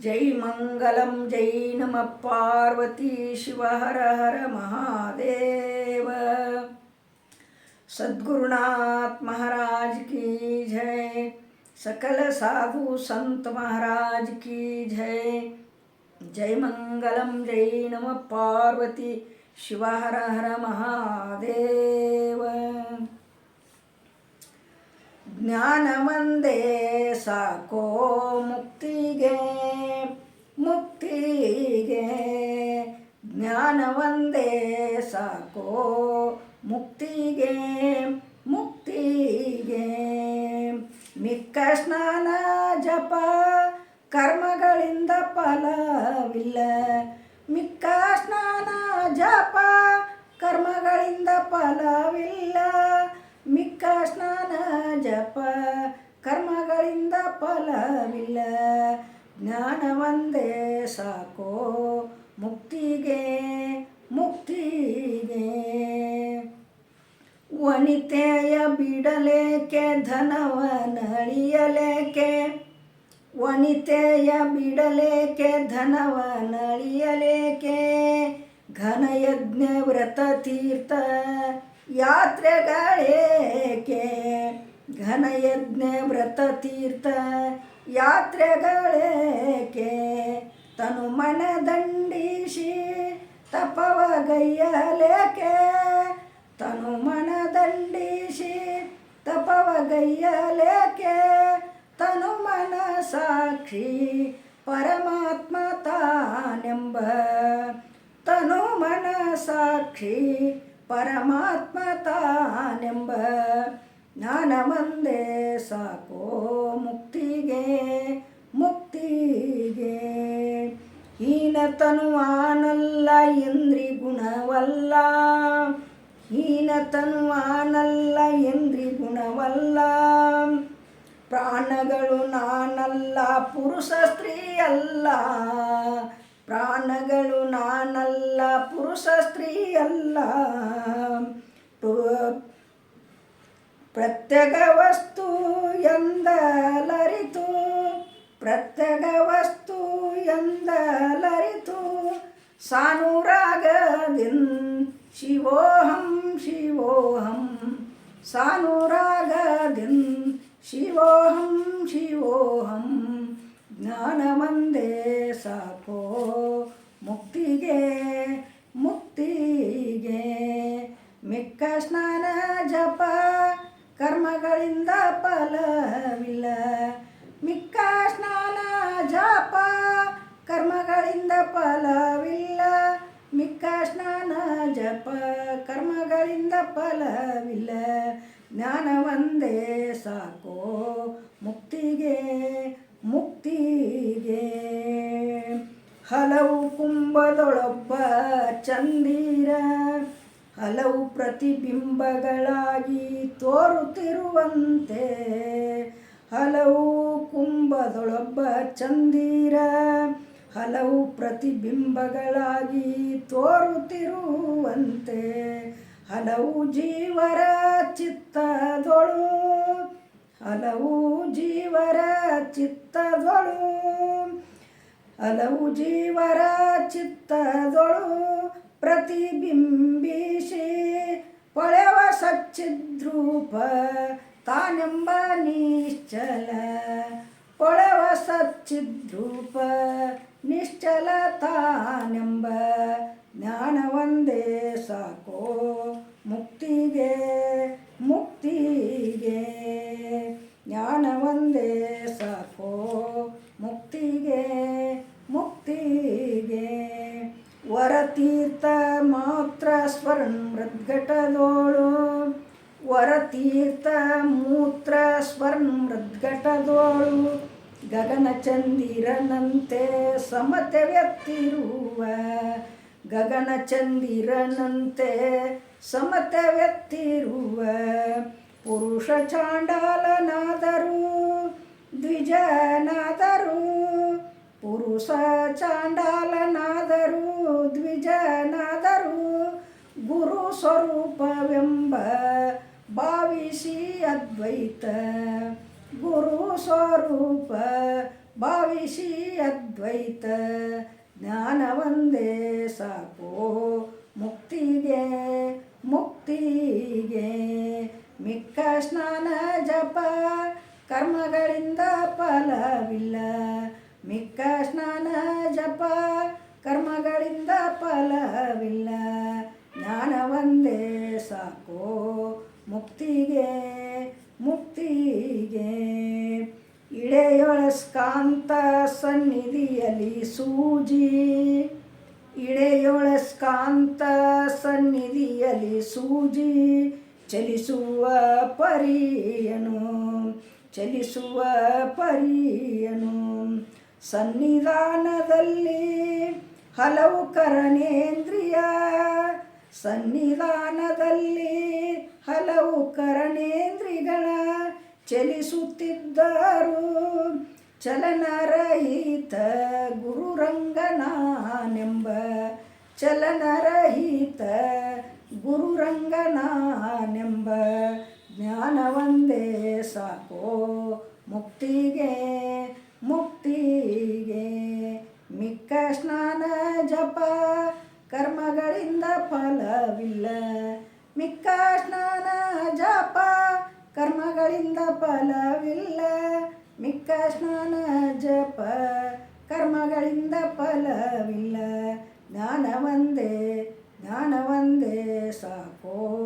जय मंगल जय नम, पार्वती शिव, हर हर महादेव। सद्गुरुनाथ महाराज की जय, सकल साधु संत महाराज की जय। जय मंगल जय नम, पार्वती शिव, हर हर महादेव। ಜ್ಞಾನವಂದೇ ಸಾಕೋ ಮುಕ್ತಿಗೆ ಮುಕ್ತಿಗೆ. ಜ್ಞಾನವಂದೇ ಸಾಕೋ ಮುಕ್ತಿಗೆ ಮುಕ್ತಿಗೆ. ಮಿಕ್ಕ ಸ್ನಾನ, ಜಪ, ಕರ್ಮಗಳಿಂದ ಫಲವಿಲ್ಲ. ಮಿಕ್ಕ ಸ್ನಾನ, ಜಪ, ಕರ್ಮಗಳಿಂದ ಫಲವಿಲ್ಲ. ಕರ್ಮಗಳಿಂದ ಫಲವಿಲ್ಲ. ಜ್ಞಾನವಂದೇ ಸಾಕೋ, ಮುಕ್ತಿಗೆ ಮುಕ್ತಿಗೆ. ವನಿತೆಯ ಬಿಡಲೇಕೆ ಧನವನಳಿಯಲೇಕೆ ವನಿತೆಯ ಬಿಡಲೇಕೆ ಧನವನಳಿಯಲೇಕೆ ಘನಯಜ್ಞ ವ್ರತ ತೀರ್ಥ ಯಾತ್ರೆಗಳೇಕೆ? ಘನಯಜ್ಞ ವ್ರತ ತೀರ್ಥ ಯಾತ್ರೆಗಳೇಕೆ? ತನು ಮನದಂಡಿಸಿ ತಪವಗೈಯಲೇಕೆ? ತನು ಮನದಂಡಿಸಿ ತಪವಗೈಯಲೇಕೆ? ತನು ಮನ ಸಾಕ್ಷಿ ಪರಮಾತ್ಮ ತಾನೆಂಬ ತನು ಮನ ಸಾಕ್ಷಿ ಪರಮಾತ್ಮ ತಾನೆಂಬ ಜ್ಞಾನವಂದೇ ಸಾಕೋ ಮುಕ್ತಿಗೆ ಮುಕ್ತಿಗೆ. ಹೀನತನುವಾನಲ್ಲ ಎಂದ್ರಿ ಗುಣವಲ್ಲ. ಹೀನತನುವಾನಲ್ಲ ಎಂದ್ರಿ ಗುಣವಲ್ಲ. ಪ್ರಾಣಗಳು ನಾನಲ್ಲ, ಪುರುಷ ಸ್ತ್ರೀಯಲ್ಲ ಪ್ರಾಣಗಳು ನಾನಲ್ಲ, ಪುರುಷ ಸ್ತ್ರೀ ಅಲ್ಲ. ಪು- ಪ್ರತ್ಯೇಕ ವಸ್ತು ಎಂದಲರಿತು ಪ್ರತ್ಯಗ ವಸ್ತು ಎಂದಲರಿತು. ಸಾನುರಾಗದಿನ್ ಶಿವೋಹಂ ಶಿವೋಹಂ. ಸಾನುರಾಗದಿನ್ ಶಿವೋಹಂ ಶಿವೋಹಂ. ಜ್ಞಾನವಂದೇ ಸಾಕೋ ಮುಕ್ತಿಗೆ ಮುಕ್ತಿಗೆ. ಮಿಕ್ಕ ಸ್ನಾನ, ಜಪ ಕರ್ಮಗಳಿಂದ ಫಲವಿಲ್ಲ. ಮಿಕ್ಕ ಸ್ನಾನ, ಜಪ, ಕರ್ಮಗಳಿಂದ ಫಲವಿಲ್ಲ. ಮಿಕ್ಕ ಸ್ನಾನ, ಜಪ, ಕರ್ಮಗಳಿಂದ ಫಲವಿಲ್ಲ. ಜ್ಞಾನವಂದೇ ಸಾಕೋ, ಮುಕ್ತಿಗೆ ಮುಕ್ತಿಗೆ. ಹಲವು ಕುಂಭದೊಳೊಬ್ಬ ಚಂದಿರ. ಹಲವು ಪ್ರತಿಬಿಂಬಗಳಾಗಿ ತೋರುತ್ತಿರುವಂತೆ, ಹಲವು ಕುಂಭದೊಳೊಬ್ಬ ಚಂದಿರ, ಹಲವು ಪ್ರತಿಬಿಂಬಗಳಾಗಿ ತೋರುತ್ತಿರುವಂತೆ, ಹಲವು ಜೀವರ ಚಿತ್ತದೊಳು, ಹಲವು ಜೀವರ ಚಿತ್ತದೊಳು, ಹಲವು ಜೀವರ ಚಿತ್ತದೊಳು ಪ್ರತಿಬಿಂಬಿಸಿ ಪೊಳೆವ ಸಚ್ಚಿದ್ರೂಪ ತಾನೆಂಬ ನಿಶ್ಚಲ. ಪೊಳೆವ ಸಚ್ಚಿದ್ರೂಪ ನಿಶ್ಚಲ ತಾನೆಂಬ ಜ್ಞಾನವಂದೇ ಸಾಕೋ ಮುಕ್ತಿಗೆ. ಮುಕ್ತಿಗೆ ಜ್ಞಾನವಂದೇ ಸಾಕೋ ಮುಕ್ತಿಗೆ ಮುಕ್ತಿಗೆ ವರತೀರ್ಥ ಸ್ವರ್ಣ ಮೃದ್ಘಟದೋಳು. ವರತೀರ್ಥ ಮೂತ್ರ ಸ್ವರ್ಣ ಮೃದ್ಘಟದೋಳು ಗಗನಚಂದಿರನಂತೆ ಸಮತೆವೆತ್ತಿರುವ ಗಗನಚಂದಿರನಂತೆ ವ್ಯಕ್ತಿರುವ. ಪುರುಷ ಚಾಂಡಾಲನಾದರೂ ದ್ವಿಜನಾದರೂ ಪುರುಷ ಚಾಂಡಾಲನಾದರೂ, ದ್ವಿಜನಾದರೂ ಗುರು ಸ್ವರೂಪವೆಂಬ ಭಾವಿಸಿ ಅದ್ವೈತ. ಗುರು ಸ್ವರೂಪ ಭಾವಿಸಿ ಅದ್ವೈತ. ಜ್ಞಾನವಂದೇ ಸಾಕೋ, ಮುಕ್ತಿಗೆ ಮುಕ್ತಿಗೆ. ಮಿಕ್ಕ ಸ್ನಾನ ಜಪ, ಕರ್ಮಗಳಿಂದ ಫಲವಿಲ್ಲ. ಮಿಕ್ಕ ಸ್ನಾನ, ಜಪ, ಕರ್ಮಗಳಿಂದ ಫಲವಿಲ್ಲ. ಜ್ಞಾನವಂದೇ ಸಾಕು, ಮುಕ್ತಿಗೆ ಮುಕ್ತಿಗೆ. ಇಳೆಯೊಳಸ್ಕಾಂತ ಸನ್ನಿಧಿಯಲ್ಲಿ ಸೂಜಿ ಇಳೆಯೊಳಸ್ಕಾಂತ ಸನ್ನಿಧಿಯಲ್ಲಿ ಸೂಜಿ, ಚಲಿಸುವ ಪರಿಯನು ಚಲಿಸುವ ಪರಿಯನು. ಸನ್ನಿಧಾನದಲ್ಲಿ ಹಲವು ಕರಣೇಂದ್ರಿಯ, ಸನ್ನಿಧಾನದಲ್ಲಿ ಹಲವು ಕರಣೇಂದ್ರಿಗಳ ಚಲಿಸುತ್ತಿದ್ದರು. ಚಲನರಹಿತ ಗುರುರಂಗನಾನೆಂಬ ಚಲನರಹಿತ ಗುರುರಂಗನಾನೆಂಬ ಜ್ಞಾನವಂದೇ ಸಾಕೋ ಮುಕ್ತಿಗೆ ಮಿಕ್ಕ ಸ್ನಾನ ಜಪ ಕರ್ಮಗಳಿಂದ ಫಲವಿಲ್ಲ. ಮಿಕ್ಕ ಸ್ನಾನ ಜಪ ಕರ್ಮಗಳಿಂದ ಫಲವಿಲ್ಲ. ಮಿಕ್ಕ ಸ್ನಾನ ಜಪ ಕರ್ಮಗಳಿಂದ ಫಲವಿಲ್ಲ. ಜ್ಞಾನವಂದೇ ಜ್ಞಾನವಂದೇ ಸಾಕೋ.